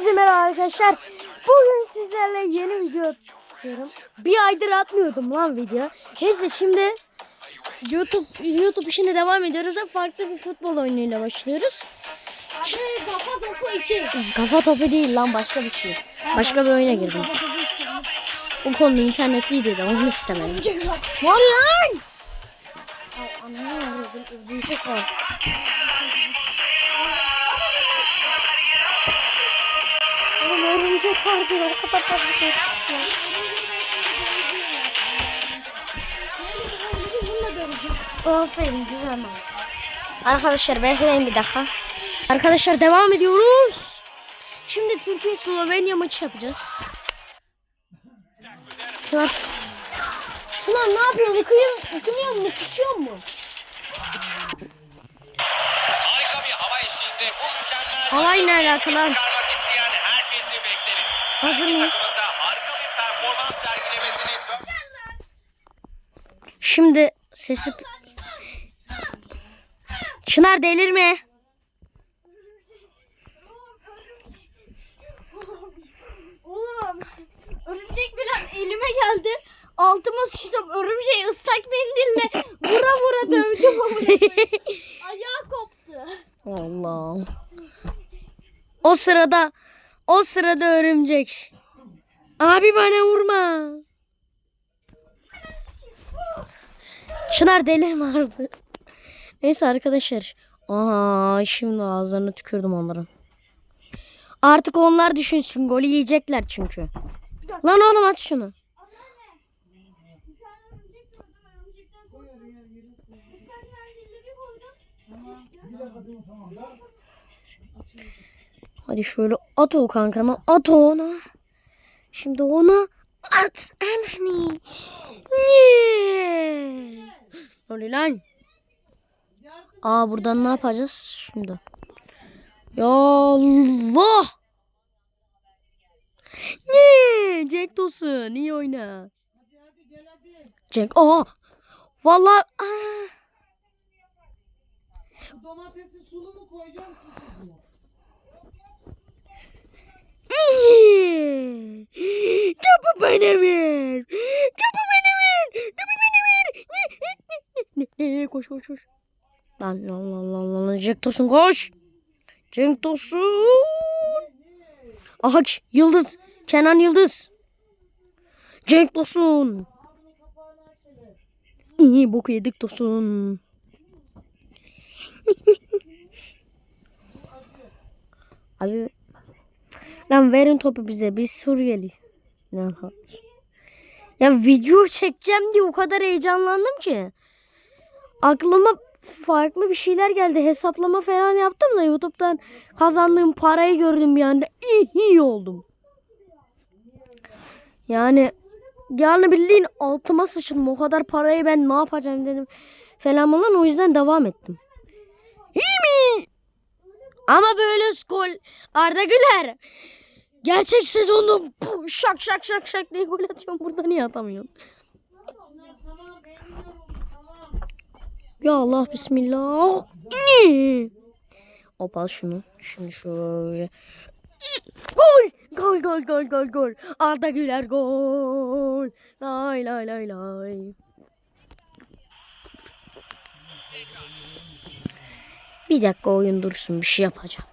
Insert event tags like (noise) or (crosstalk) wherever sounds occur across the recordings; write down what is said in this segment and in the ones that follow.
Hepinize merhaba arkadaşlar. Bugün sizlerle yeni video atıyorum. Bir aydır atmıyordum lan video. Neyse şimdi YouTube YouTube işine devam ediyoruz ve farklı bir futbol oyunuyla başlıyoruz. Kafa topu içi. Kafa topu değil lan başka bir şey. Başka bir oyuna girdim. Bu konu internetliydi de onu istemedim. Var lan! Ay. Öldürecek var. Örümcek var diyor. Kapat kapat. Bununla döneceğim. Aferin güzel mi? Arkadaşlar bekleyin bir dakika. Arkadaşlar devam ediyoruz. Şimdi Türkiye Slovenya maçı yapacağız. Şunlar, şunlar ne yapıyor? Yıkıyor, yıkınıyor mu? Sıçıyor mu? Harika bir hava eşliğinde bu mükemmel Havayla alakalı. Hazır mıyız? takımın da harika bir performans sergilemesini Şimdi sesi... Çınar delirme. Oğlum örümcek bile elime geldi. Altıma sıçtım. Örümceği ıslak mendille vura vura dövdüm. (laughs) Ayağı koptu. Allah. O sırada o sırada örümcek. Abi bana vurma. Çınar delirme artık. Neyse arkadaşlar. Aha şimdi ağızlarına tükürdüm onların. Artık onlar düşünsün. Golü yiyecekler çünkü. Lan oğlum at şunu. Hadi şöyle at o kankana. At ona. Şimdi ona at. Anani. Niye? Oluyor lan? Aa buradan ne yapacağız şimdi? Ya Allah. Ne? Jack Dawson iyi oyna. Jack. Aa. Vallahi. Domatesi sulu mu koyacağım. (laughs) Topu bana ver. Topu bana ver. Topu bana ver. Koş koş koş. Lan lan lan lan lan. Cenk Tosun koş. Cenk Tosun. Aha Yıldız. Kenan Yıldız. Cenk Tosun. İyi boku yedik Tosun. (laughs) Abi Lan verin topu bize. Biz Suriyeliyiz. Lan hayır. Ya video çekeceğim diye o kadar heyecanlandım ki. Aklıma farklı bir şeyler geldi. Hesaplama falan yaptım da YouTube'dan kazandığım parayı gördüm bir anda. İyi, oldum. Yani yani bildiğin altıma sıçtım. O kadar parayı ben ne yapacağım dedim falan falan o yüzden devam ettim. İyi mi? Ama böyle skol Arda Güler. Gerçek sezonda şak şak şak şak diye gol atıyorum. Burada niye atamıyorsun? Ya Allah bismillah. Hop al şunu. Şimdi şöyle. Gol! Gol gol gol gol gol. Arda Güler gol. Lay lay lay lay. Bir dakika oyun dursun bir şey yapacağım.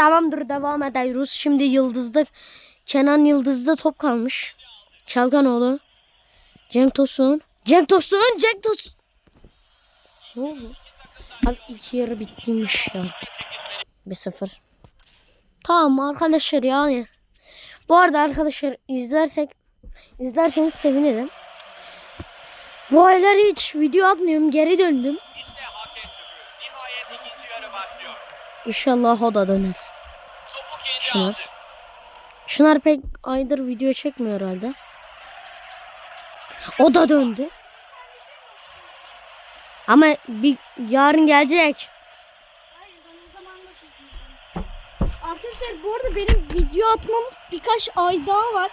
Tamamdır devam ediyoruz. Şimdi Yıldız'da Kenan Yıldız'da top kalmış. Çalkanoğlu. Cenk Tosun. Cenk Tosun. Cenk Tosun. Ne oldu? Abi iki yarı bittiymiş ya. Bir sıfır. Tamam arkadaşlar yani. Bu arada arkadaşlar izlersek izlerseniz sevinirim. Bu aylar hiç video atmıyorum. Geri döndüm. İşte hakem tüpü. Nihayet ikinci yarı başlıyor. İnşallah o da döner. Şınar. Şınar pek aydır video çekmiyor herhalde. O da döndü. Ama bir yarın gelecek. Hayır ben o zaman da çekeceğim. Arkadaşlar bu arada benim video atmam birkaç ay daha var.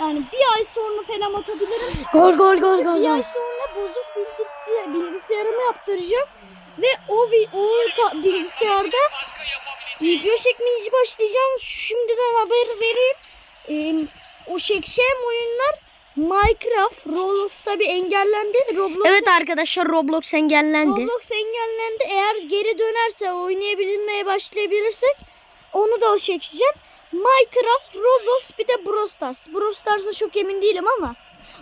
Yani bir ay sonra falan atabilirim. Gol gol gol gol. Bir ay sonra bozuk bilgisayar, bilgisayarımı yaptıracağım. Ve o, o ta- bilgisayarda. Video çekmeye başlayacağım. Şimdiden haber vereyim. Ee, o çekeceğim oyunlar Minecraft, Roblox tabi engellendi. Roblox, Evet arkadaşlar Roblox engellendi. Roblox engellendi. Eğer geri dönerse oynayabilmeye başlayabilirsek onu da çekeceğim. Minecraft, Roblox bir de Brawl Stars. Brawl Stars'a çok emin değilim ama.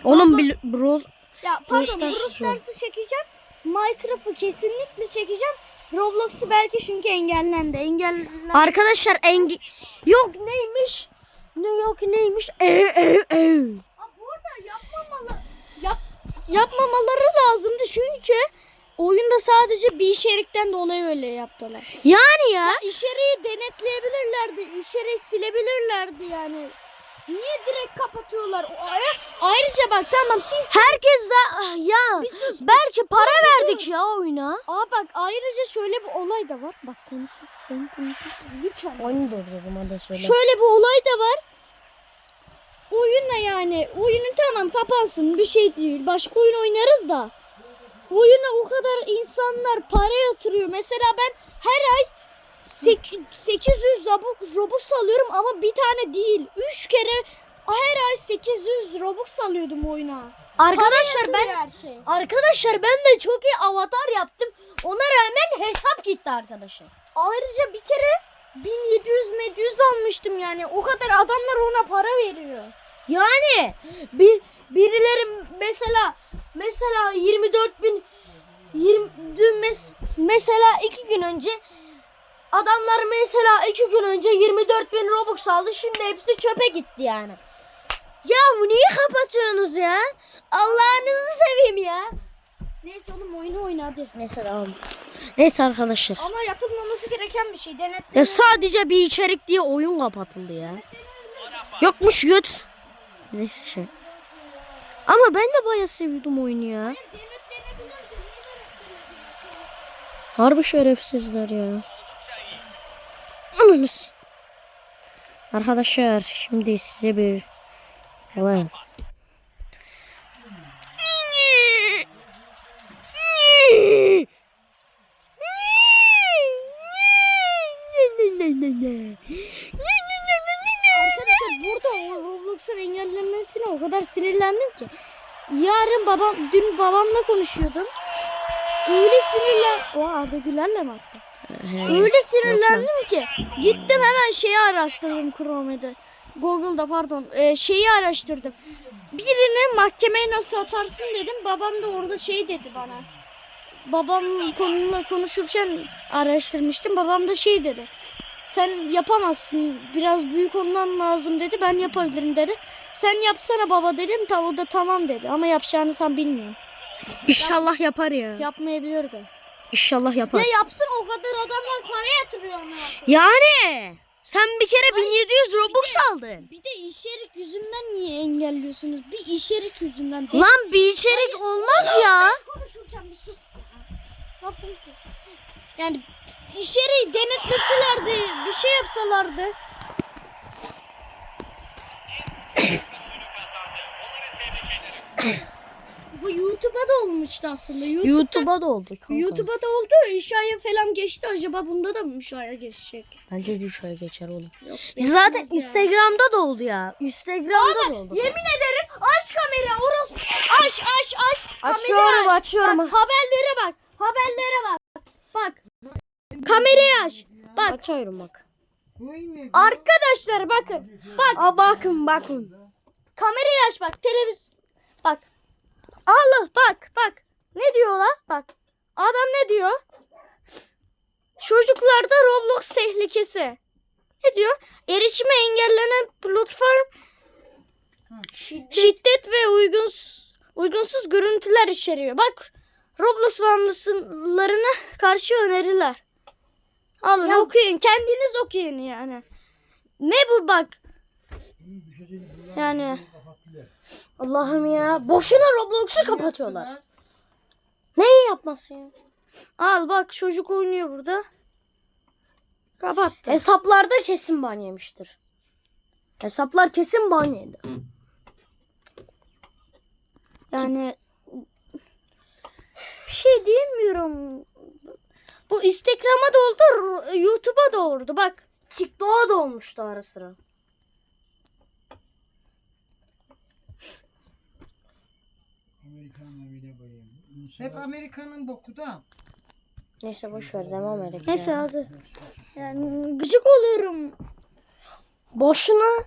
Oğlum bil, bro Ya pardon Brawl. Stars'ı çekeceğim. Minecraft'ı kesinlikle çekeceğim. Roblox'u belki çünkü engellendi. Engellendi. arkadaşlar enge yok neymiş? Ne yok neymiş? Ee, ee, ee. Aa, bu arada yapmamalı, yap, yapmamaları lazımdı çünkü oyunda sadece bir içerikten dolayı öyle yaptılar. Yani ya. İçeriği denetleyebilirlerdi, içeriği silebilirlerdi yani. Niye direkt kapatıyorlar? O- ay- Ayrıca bak tamam siz... Herkes de ah, ya Bir sus, bir belki para verdik ya oyuna. Aa bak ayrıca şöyle bir olay da var. Bak konuşun. Ben konuşayım. Lütfen. Oyunu durdurdum hadi söyle. Şöyle bir olay da var. Oyunla yani oyunun tamam kapansın bir şey değil. Başka oyun oynarız da. Oyuna o kadar insanlar para yatırıyor. Mesela ben her ay 800 Robux, Robux alıyorum ama bir tane değil. 3 kere her ay 800 Robux alıyordum oyuna. Arkadaşlar ben herkes. arkadaşlar ben de çok iyi avatar yaptım. Ona rağmen hesap gitti arkadaşlar. Ayrıca bir kere 1700 700 almıştım yani. O kadar adamlar ona para veriyor. Yani bir birileri mesela mesela 24 bin 20 dün mes, mesela iki gün önce adamlar mesela iki gün önce 24 bin Robux aldı şimdi hepsi çöpe gitti yani. Ya bu niye kapatıyorsunuz ya? Allah'ınızı seveyim ya. Neyse oğlum oyunu oyna hadi. Neyse tamam. Neyse arkadaşlar. Ama yapılmaması gereken bir şey. Denetleme. Ya sadece bir içerik diye oyun kapatıldı ya. Yokmuş göt. Neyse şey. Ama ben de bayağı seviyordum oyunu ya. Harbi şerefsizler ya. Ananız. Arkadaşlar şimdi size bir olay. Arkadaşlar burada Roblox'un engellenmesine o kadar sinirlendim ki. Yarın babam, dün babamla konuşuyordum. Öyle sinirlen... O Arda Güler'le mi attı? Öyle sinirlendim ki. Gittim hemen şeyi araştırdım Chrome'de. Google'da pardon. Ee, şeyi araştırdım. Birini mahkemeye nasıl atarsın dedim. Babam da orada şey dedi bana. Babam konuyla konuşurken araştırmıştım. Babam da şey dedi. Sen yapamazsın. Biraz büyük olman lazım dedi. Ben yapabilirim dedi. Sen yapsana baba dedim. Ta, o da tamam dedi. Ama yapacağını tam bilmiyorum. İnşallah yapar ya. Yapmayabilir de. İnşallah yapar. Ya yapsın o kadar adamlar para yatırıyor ama. Yani sen bir kere 1700 Robux aldın. Bir de içerik yüzünden niye engelliyorsunuz? Bir içerik yüzünden. De- Lan bir içerik olmaz ya. konuşurken bir sus. Yani içeriği denetleselerdi, bir şey yapsalardı. Ödülü kazandı. Onları tebrik ederim. Bu YouTube'a da olmuştu aslında. YouTube, YouTube'a da oldu kanka. YouTube'a da oldu. İnşa'ya falan geçti. Acaba bunda da mı İnşa'ya geçecek? Bence de şöyle geçer oğlum. Zaten geçmez ya. Instagram'da da oldu ya. Instagram'da da oldu. Yemin ederim aç kamerayı orospu. Aç aç aç. Açıyorum, aç. açıyorum. Bak, haberlere bak. Haberlere bak. Bak. Kamerayı aç. Bak. Açıyorum bak. Arkadaşlar bakın. Bak. Aa, bakın bakın. Kamerayı aç bak. Televiz. Allah bak bak. Ne diyor la? Bak. Adam ne diyor? Çocuklarda Roblox tehlikesi. Ne diyor? Erişime engellenen platform şiddet, ve uygunsuz, uygunsuz görüntüler içeriyor. Bak Roblox bağımlılarına karşı öneriler. Alın okuyun. Kendiniz okuyun yani. Ne bu bak. Yani Allah'ım ya. Boşuna Roblox'u kapatıyorlar. Neyi yapmasın ya? al bak çocuk oynuyor burada. Kapattı. Hesaplarda kesin ban yemiştir. Hesaplar kesin ban yedi. Yani bir şey diyemiyorum. Bu Instagram'a da oldu, YouTube'a da oldu. Bak TikTok'a da olmuştu ara sıra. Hep Amerika'nın boku da. Neyse boş ver devam edelim. neyse hadi. Yani gıcık oluyorum. Boşuna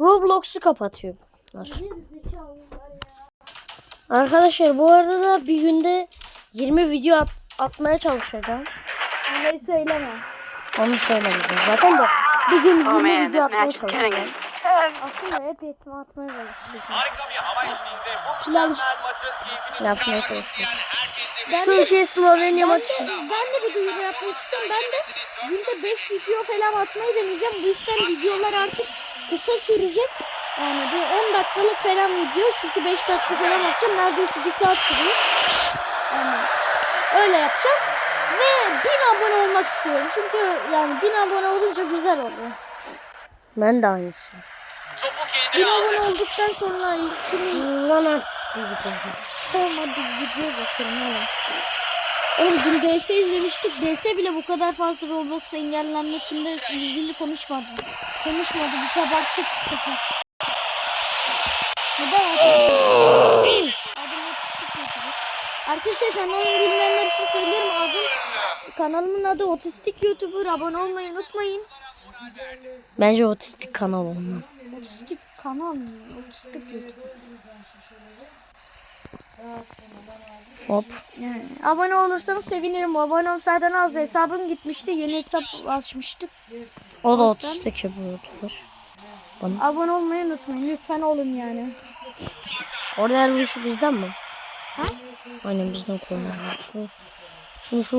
Roblox'u kapatıyor. bunlar. Arkadaşlar bu arada da bir günde 20 video at- atmaya çalışacağım. Öyle söyleme. Onu söylemeyeceğim. Zaten de bir gün 20 video atmaya çalışacağım. Aslında hep etme atmaya çalışıyorum. Harika bir hava eşliğinde bu mükemmel maçın keyfini çalıştım. isteyen herkesi Ben Türkiye Slovenya maçı. ben de bir duyuru yapmak istiyorum. Ben de günde 5 video falan atmayı deneyeceğim. Bu yüzden videolar artık kısa sürecek. Yani bir 10 dakikalık falan video. Çünkü 5 dakika falan atacağım. Neredeyse 1 saat sürüyor. Yani öyle yapacağım. Ve 1000 abone olmak istiyorum. Çünkü yani 1000 abone olunca güzel oluyor. Ben de aynısı. Topu 1000 kendine aldı. abone olduktan sonra ilkini Lan artık bir video. olmadı video bakalım oğlum. Oğlum dün DS izlemiştik. DS bile bu kadar fazla Roblox engellenmesinde ilgili konuşmadı. Konuşmadı. Biz abarttık bu sefer. Neden otistik? Adım otistik YouTuber. Arkadaşlar kanalımı bilmeyenler için söylüyorum. Adım, kanalımın adı Otistik YouTuber. Abone olmayı unutmayın. Bence otistik kanal olmalı. Otistik kanal mı? Otistik YouTuber. Hop. Yani abone olursanız sevinirim. Abonem zaten az hesabım gitmişti. Yeni hesap açmıştık. O da Olsun. otistik yapıyordur. Abone olmayı unutmayın. Lütfen olun yani. Orada bu işi bizden mi? Ha? Aynen bizden koymalı. Şu, şu, şu,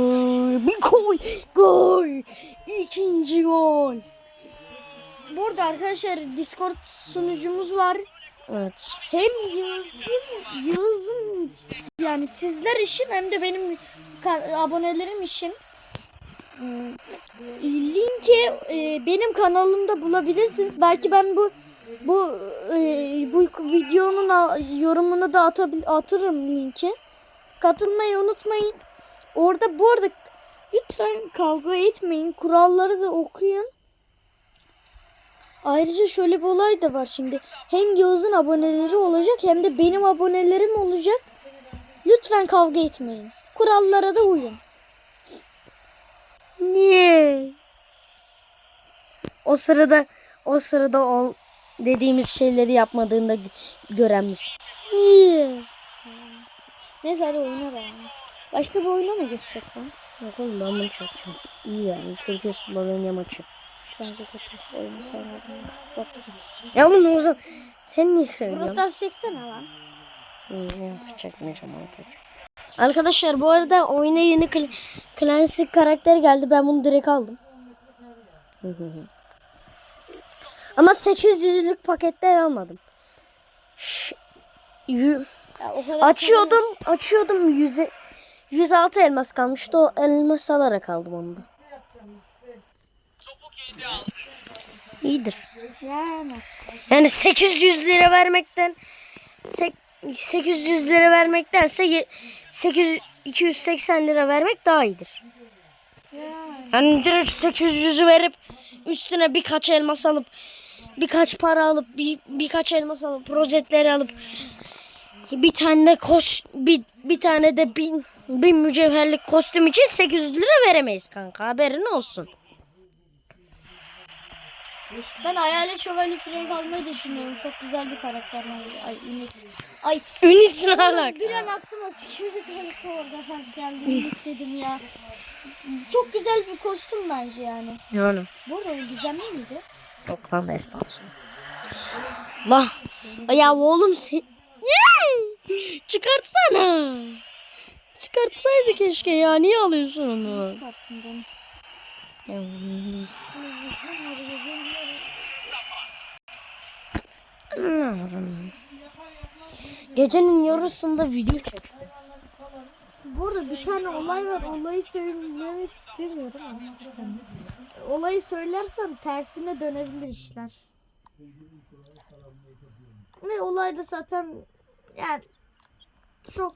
bir gol. Gol. İkinci gol. Burada arkadaşlar Discord sunucumuz var. Evet. Hem Yağız'ın, Yağız'ın yani sizler için hem de benim abonelerim için. Hmm, Linki e, benim kanalımda bulabilirsiniz. Belki ben bu bu e, bu videonun yorumunu da atabil- atarım linki. Katılmayı unutmayın. Orada bu arada lütfen kavga etmeyin. Kuralları da okuyun. Ayrıca şöyle bir olay da var şimdi. Hem Yağız'ın aboneleri olacak hem de benim abonelerim olacak. Lütfen kavga etmeyin. Kurallara da uyun. Niye? O sırada o sırada o dediğimiz şeyleri yapmadığında gö- gören biz. Niye? Neyse hadi oyuna be. Başka bir oyuna mı geçsek lan? Yok oğlum ben bunu çok çok iyi yani. Türkiye Slovenya maçı. Bence kötü. Oyunu sevmedim. Bak. Ya oğlum o zaman sen niye söylüyorsun? Stars çeksene lan. Yok çekmeyeceğim artık. Arkadaşlar bu arada oyuna yeni kl- klasik karakter geldi. Ben bunu direkt aldım. (laughs) Ama 800'lük paketten almadım. Ş- açıyordum, açıyordum. Yüze, 106 elmas kalmıştı. O elmas alarak aldım onu da. İyidir. Yani. Yani 800 lira vermekten sek- 800 lira vermektense ye- 800 280 lira vermek daha iyidir. Hani direkt 800'ü verip üstüne birkaç elmas alıp birkaç para alıp bir, birkaç elmas alıp rozetleri alıp bir tane de kos bir, bir tane de bin, bin mücevherlik kostüm için 800 lira veremeyiz kanka haberin olsun. Ben Hayalet Şövalye Frank almayı düşünüyorum. Çok güzel bir karakter. Ay Ümit. Ay Ünit ne alaka? bir an aklıma Security Tuvalet Tower Defense geldi. Ümit dedim ya. Çok güzel bir kostüm bence yani. Yani. Bu arada gizemli miydi? Yok lan estağfurullah. Allah. Ya oğlum sen... Çıkartsana. Çıkartsaydı keşke ya. Niye alıyorsun onu? Çıkarsın beni. Gecenin yarısında video çek. Bu arada bir tane olay var. Olayı söylemek istemiyorum. Olayı söylersem tersine dönebilir işler. Ve olayda zaten yani çok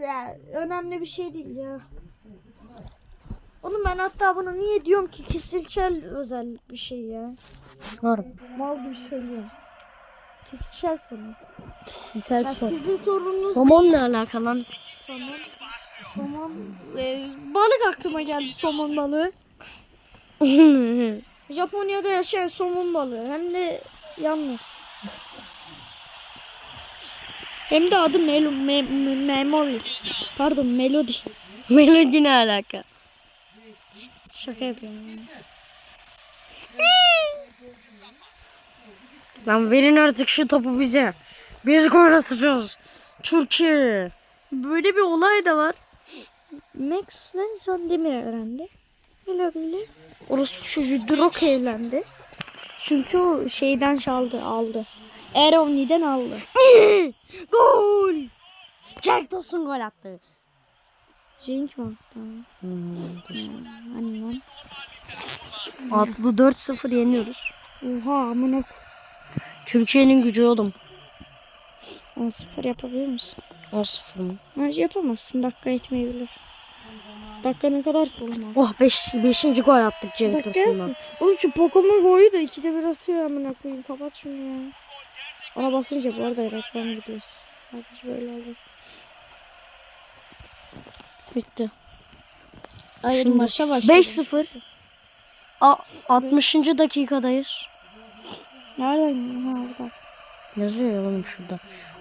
ya, önemli bir şey değil ya. Oğlum ben hatta bunu niye diyorum ki kişisel özel bir şey ya. Harbi. Mal gibi söylüyorum. Kişisel sorun. Kişisel Ya sor. sizin sorununuz Somon ne alaka lan? somon. Somon. e, balık aklıma geldi somon balığı. (laughs) Japonya'da yaşayan somon balığı. Hem de yalnız. Hem de adı Melo, me, me, Memory. Pardon Melody. Melodi ne alaka? Şaka yapıyorum. (laughs) Lan verin artık şu topu bize. Biz gol atacağız. Türkiye. Böyle bir olay da var. Max ile Can Demir. Melody ile orospu çocuğu Drok evlendi. Çünkü o şeyden çaldı aldı. Erovni'den aldı. (laughs) Gol. Jack Dawson gol attı. Cenk mi attı? Hmm, Hani. Atlı 4-0 yeniyoruz. Oha amına Türkiye'nin gücü oğlum. 10-0 yapabilir misin? 10-0 mı? Bence yapamazsın. Dakika etmeyebilir. Dakika ne kadar ki oğlum? Oh 5. Beş, beşinci gol attık Cenk Dakika Tosun'dan. yazma. Oğlum şu Pokemon boyu da ikide bir atıyor amına koyayım. Kapat şunu ya. Ona basınca bu arada reklam gidiyoruz. Sadece böyle oldu. Bitti. Hayır Şimdi maça başladı. 5-0. A- 60. dakikadayız. Nereden? Ha burada. Yazıyor ya oğlum şurada.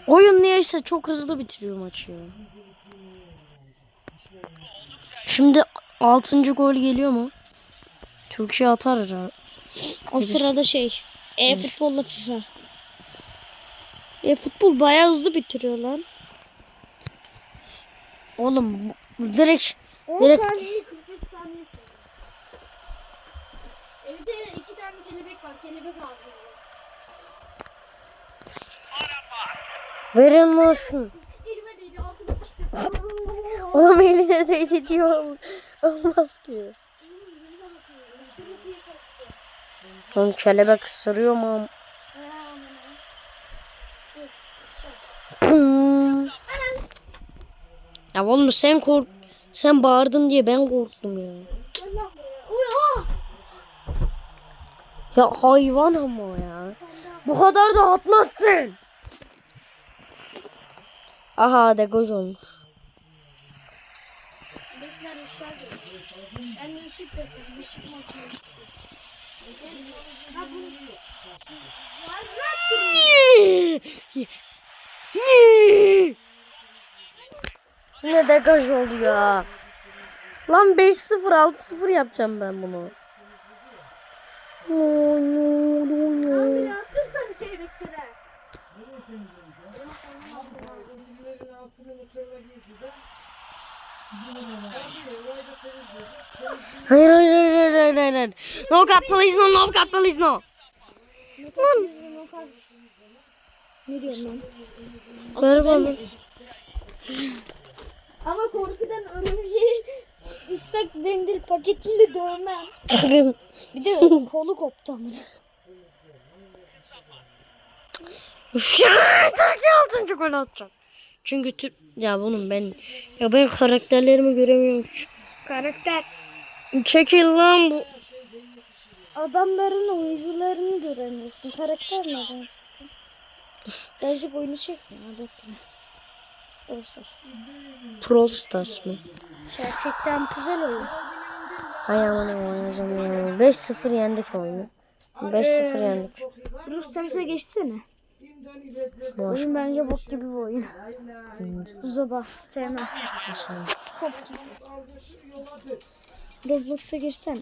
Oyun niyeyse çok hızlı bitiriyor maçı ya. Şimdi 6. gol geliyor mu? Türkiye atar herhalde. O sırada şey. E-futbolla FIFA. E-futbol bayağı hızlı bitiriyor lan. Oğlum direkt 10 Direkt- saniye 45 saniyesi. Evde iki tane kelebek var. Kelebek avlıyor. Verin şunu. Elime değdi sıçtı. Oğlum eline değdi diyor. Olmaz ki. Oğlum kelebek ısırıyor mu? Ya oğlum sen kork sen bağırdın diye ben korktum ya. Ya hayvan ama ya. Bu kadar da atmazsın. Aha de göz olmuş. Bekler geliyor. Ben de ışık bekledim. Işık makinesi. Ha bunu... Ne degaj oldu ya. Lan 5-0 6-0 yapacağım ben bunu. Ya dursana kelebeklere. İngilizlerin altına motorla girdi de. Hayır hayır hayır hayır hayır hayır. No cut please no no cut please no. Ne diyorsun lan? Ver bana. Ama korkudan örümceği ıslak (laughs) mendil paketiyle dövmem. (laughs) Bir de kolu koptu amına. Türkiye altıncı gol atacak. Çünkü Türk... Ya bunun ben... Ya ben karakterlerimi göremiyorum. Karakter. Çekil lan bu. Adamların oyuncularını göremiyorsun. Karakter neden? Birazcık oyunu çekme ya bekle. Olsun. Pro Stars mı? Gerçekten güzel oyun. Hay aman oynayacağım ya. 5-0 yendik oyunu. 5-0 yendik. Bruce Stars'a geçsene. Oyun bence bok gibi bir oyun. Zoba sevmem. Roblox'a geçsene.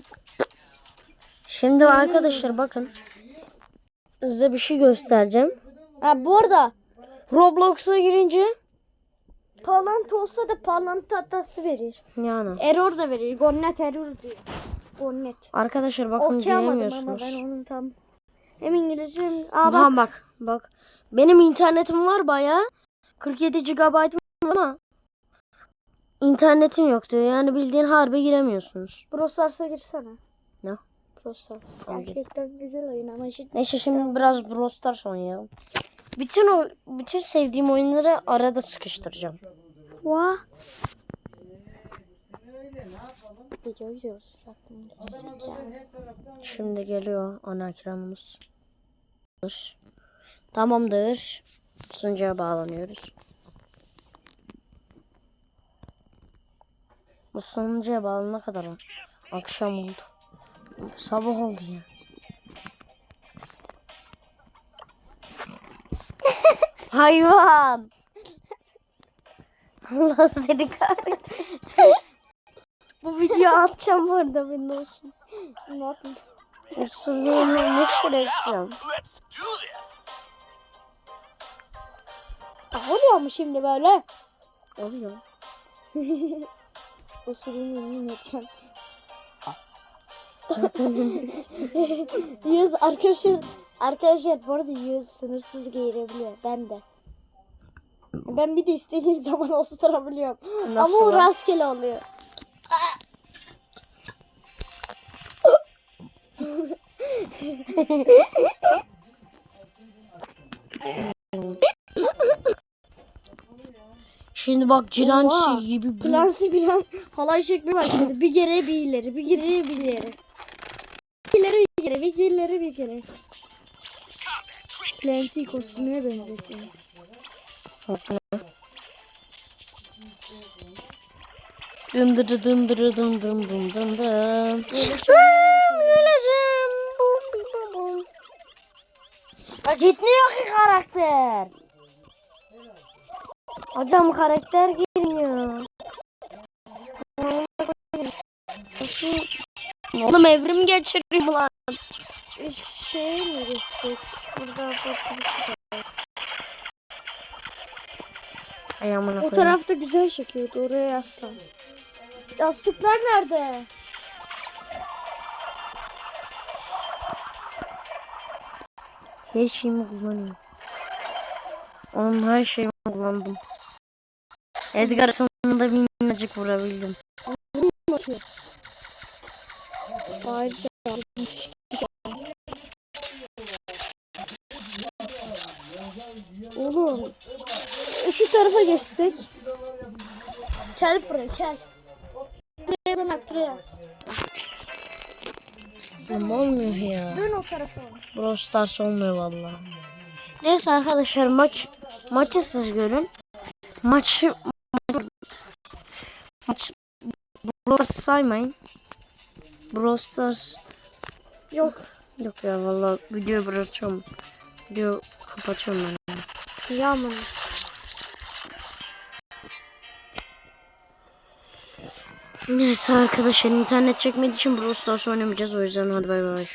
Şimdi arkadaşlar bakın. Size bir şey göstereceğim. Ha bu arada Roblox'a girince Parlantı olsa da parlantı hatası verir. yani Error da verir. Gonnet error diyor. Gonnet. arkadaşlar bakın Okuyamadım ama ben onun tam. Hem İngilizce hem... Aa bak. Aha bak bak. Benim internetim var baya. 47 GB'ım ama internetin yok diyor. Yani bildiğin harbe giremiyorsunuz. Brawl Stars'a girsene. Ne? Brawl Stars. Tamam, gir. Gerçekten güzel oyun ama işte Neyse şimdi biraz Brawl Stars oynayalım. Bütün o bütün sevdiğim oyunları arada sıkıştıracağım. Vah. Video. Şimdi geliyor ana ekranımız. Tamamdır. Sunucuya bağlanıyoruz. Bu sunucuya bağlanana kadar akşam oldu. Sabah oldu ya. (laughs) Hayvan. (laughs) Allah seni kahretsin. Bu videoyu atacağım bu arada benim olsun. Ne yapayım? Usulünü meşhur edeceğim. Oluyor mu şimdi böyle? Oluyor. (laughs) Usulünü yemin edeceğim. Yüz arkadaşlar arkadaşlar bu arada yüz sınırsız giyirebiliyor. Ben de. Ben bir de istediğim zaman osturabiliyorum. Ama Nasıl o lan? rastgele oluyor. (laughs) Şimdi bak Oha. Cilançi gibi bir Clancy bir an halay çekmeye başladı. Bir geri bir ileri, bir geri bir ileri. Bir ileri bir geri, bir ileri bir geri. Clancy kostümüne benzetiyor. dındırı dındırı dın dın dın dın dın. Öleceğim. Gitmiyor ki karakter. Hocam karakter girmiyor. Nasıl? Oğlum evrim geçireyim lan. Şey mi geçsek? Burada fotoğrafı Ay amına O tarafta güzel çekiyordu. Oraya yaslan. Yastıklar nerede? Her şeyimi kullanıyorum. Onun her şeyimi kullandım. Edgar sonunda minnacık vurabildim. Oğlum. Şu tarafa geçsek. Gel buraya gel. Buraya sana buraya. Ama olmuyor ya. Dön o tarafa. Brawl Stars olmuyor valla. Neyse arkadaşlar maç maçı siz görün. Maçı maç Brawl saymayın. Brawl Stars Yok. yok ya valla videoyu bırakıyorum. Video kapatıyorum ben. Yağmur. Neyse arkadaşlar internet çekmediği için Brawl Stars oynamayacağız o yüzden hadi bay bay.